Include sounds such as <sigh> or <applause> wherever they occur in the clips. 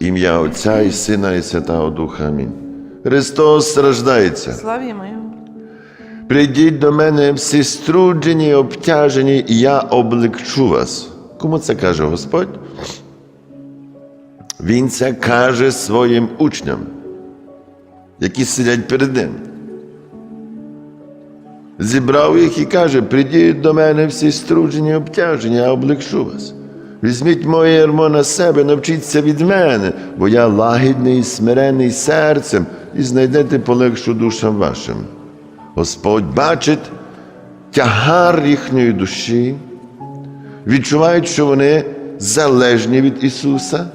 Ім'я Отця і Сина, і Святого Духа. Амінь. Христос страждається. Славімо Його. Прийдіть до мене всі струджені, і обтяжені, і я облегчу вас. Кому це каже Господь? Він це каже своїм учням, які сидять перед ним. Зібрав їх і каже: прийдіть до мене всі струджені, і обтяжені, я облегчу вас. Візьміть моє ярмо на себе, навчіться від мене, бо я лагідний і смирений серцем, і знайдете полегшу душам вашим. Господь бачить тягар їхньої душі, відчувають, що вони залежні від Ісуса,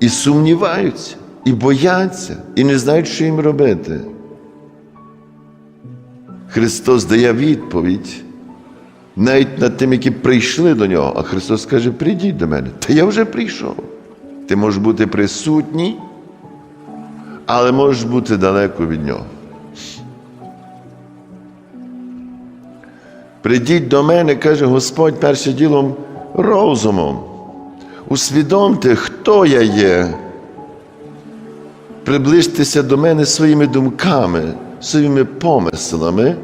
і сумніваються, і бояться, і не знають, що їм робити. Христос дає відповідь навіть над тим, які прийшли до нього. А Христос каже: прийдіть до мене. Та я вже прийшов. Ти можеш бути присутній, але можеш бути далеко від нього. Прийдіть до мене, каже Господь першим ділом розумом. Усвідомте, хто я є. Приближтеся до мене своїми думками, своїми помислами,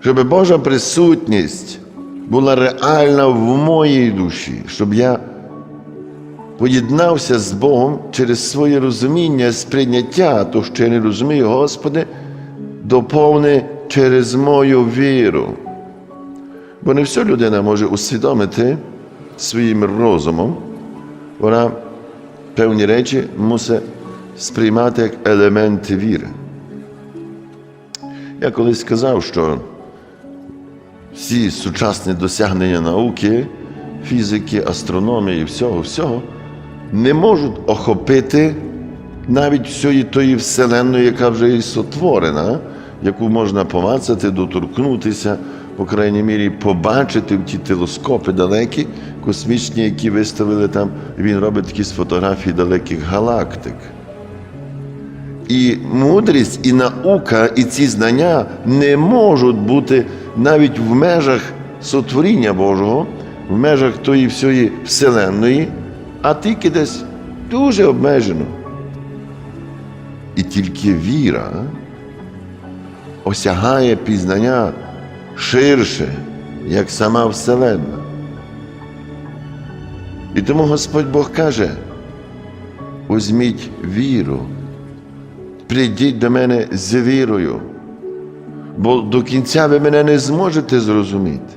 щоб Божа присутність була реальна в моїй душі, щоб я поєднався з Богом через своє розуміння, сприйняття, то, що я не розумію, Господи, доповни через мою віру. Бо не все людина може усвідомити своїм розумом, вона певні речі мусить сприймати як елементи віри. Я колись сказав, що всі сучасні досягнення науки, фізики, астрономії, всього, всього не можуть охопити навіть всієї тої вселенної, яка вже і сотворена, яку можна помацати, доторкнутися, по крайній мірі, побачити в ті телескопи далекі, космічні, які виставили там, він робить такі з фотографій далеких галактик. І мудрість, і наука, і ці знання не можуть бути навіть в межах сотворіння Божого, в межах тої всієї вселенної, а тільки десь дуже обмежено. І тільки віра осягає пізнання ширше, як сама Вселенна. І тому Господь Бог каже: візьміть віру, прийдіть до мене з вірою, бо до кінця ви мене не зможете зрозуміти.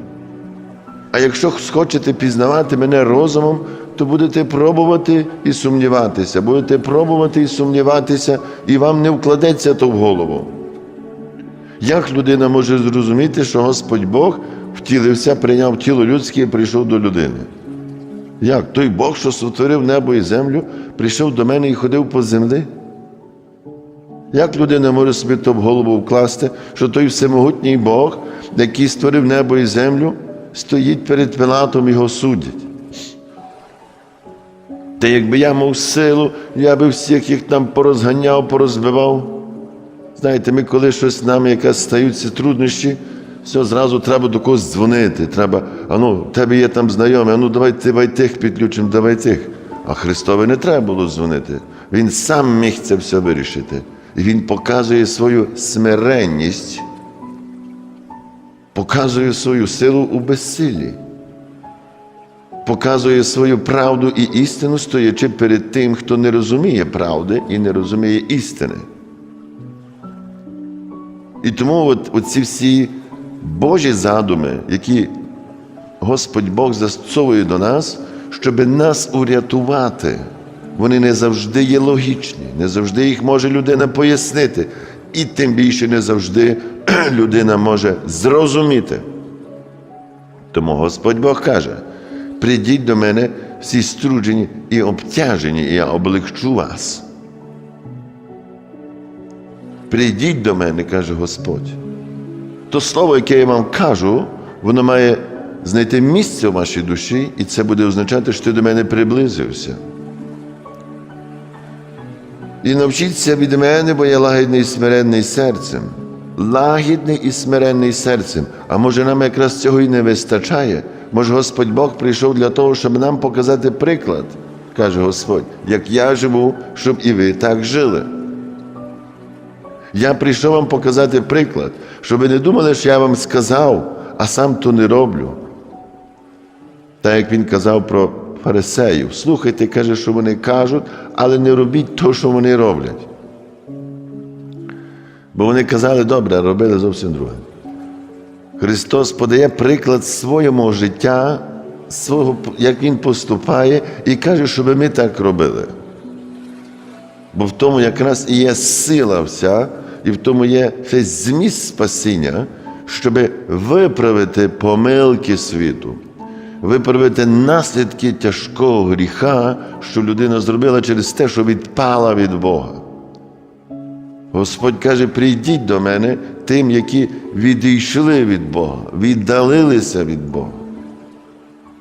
А якщо схочете пізнавати мене розумом, то будете пробувати і сумніватися, будете пробувати і сумніватися, і вам не вкладеться то в голову. Як людина може зрозуміти, що Господь Бог втілився, прийняв тіло людське і прийшов до людини? Як? Той Бог, що сотворив небо і землю, прийшов до мене і ходив по землі? Як людина може собі то в голову вкласти, що той всемогутній Бог, який створив небо і землю, стоїть перед Пилатом і його судять? Та якби я мав силу, я би всіх їх там порозганяв, порозбивав. Знаєте, ми коли щось нам якась стаються труднощі, все, зразу треба до когось дзвонити. Треба, а ну, тебе є там знайомі, а ну давай давай тих підключимо, давай тих. А Христові не треба було дзвонити. Він сам міг це все вирішити. Він показує свою смиренність, показує свою силу у безсилі, показує свою правду і істину, стоячи перед тим, хто не розуміє правди і не розуміє істини. І тому от, оці всі Божі задуми, які Господь Бог застосовує до нас, щоб нас урятувати, вони не завжди є логічні, не завжди їх може людина пояснити, і тим більше не завжди <clears throat> людина може зрозуміти. Тому Господь Бог каже: прийдіть до мене всі струджені і обтяжені, і я облегчу вас. Прийдіть до мене, каже Господь. То слово, яке я вам кажу, воно має знайти місце в вашій душі, і це буде означати, що ти до мене приблизився. І навчіться від мене, бо я лагідний і смиренний серцем. Лагідний і смиренний серцем. А може нам якраз цього і не вистачає, Може, Господь Бог прийшов для того, щоб нам показати приклад, каже Господь, як я живу, щоб і ви так жили. Я прийшов вам показати приклад, щоб ви не думали, що я вам сказав, а сам то не роблю. Так як він казав про фарисеїв. Слухайте, каже, що вони кажуть, але не робіть то, що вони роблять. Бо вони казали добре, а робили зовсім друге. Христос подає приклад своєму життя, свого, як Він поступає, і каже, щоб ми так робили. Бо в тому якраз і є сила вся, і в тому є весь зміст спасіння, щоб виправити помилки світу, виправити наслідки тяжкого гріха, що людина зробила через те, що відпала від Бога. Господь каже: прийдіть до мене тим, які відійшли від Бога, віддалилися від Бога.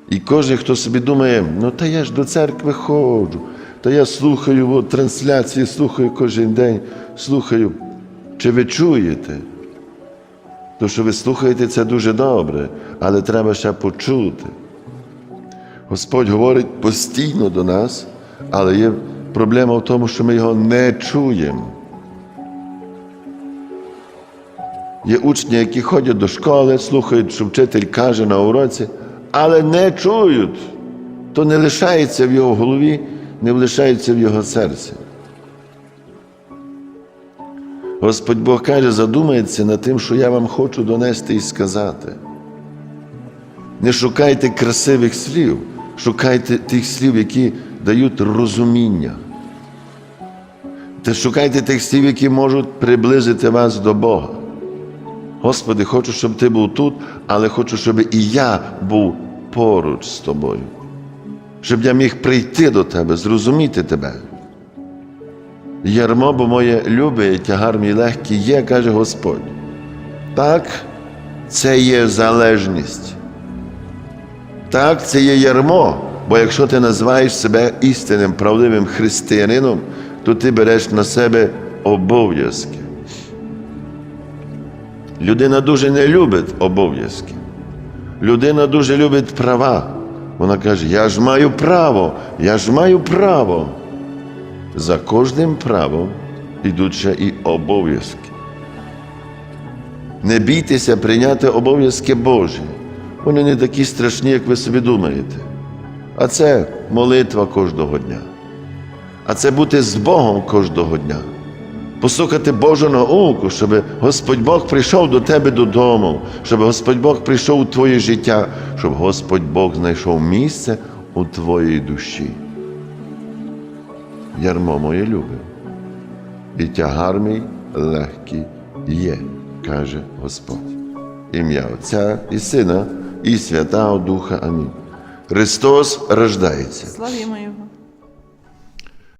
І кожен, хто собі думає, ну та я ж до церкви ходжу, та я слухаю трансляції, слухаю кожен день, слухаю. Чи ви чуєте? То, що ви слухаєте, це дуже добре, але треба ще почути. Господь говорить постійно до нас, але є проблема в тому, що ми його не чуємо. Є учні, які ходять до школи, слухають, що вчитель каже на уроці, але не чують. То не лишається в його голові, не лишається в його серці. Господь Бог каже, задумається над тим, що я вам хочу донести і сказати. Не шукайте красивих слів, шукайте тих слів, які дають розуміння. Та шукайте тих слів, які можуть приблизити вас до Бога. Господи, хочу, щоб Ти був тут, але хочу, щоб і я був поруч з тобою. Щоб я міг прийти до Тебе, зрозуміти Тебе. Ярмо, бо моє любе і тягар мій легкий є, каже Господь. Так, це є залежність. Так, це є ярмо. Бо якщо ти називаєш себе істинним, правдивим християнином, то ти береш на себе обов'язки. Людина дуже не любить обов'язки. Людина дуже любить права. Вона каже: Я ж маю право, я ж маю право. За кожним правом ідуть ще і обов'язки. Не бійтеся прийняти обов'язки Божі. Вони не такі страшні, як ви собі думаєте. А це молитва кожного дня. А це бути з Богом кожного дня. Послухати Божу науку, щоб Господь Бог прийшов до тебе додому, щоб Господь Бог прийшов у твоє життя, щоб Господь Бог знайшов місце у твоїй душі. Ярмо моє любе, і тягар мій легкий є, каже Господь. Ім'я Отця і Сина, і Святого Духа. Амінь. Христос рождається. Славімо Його.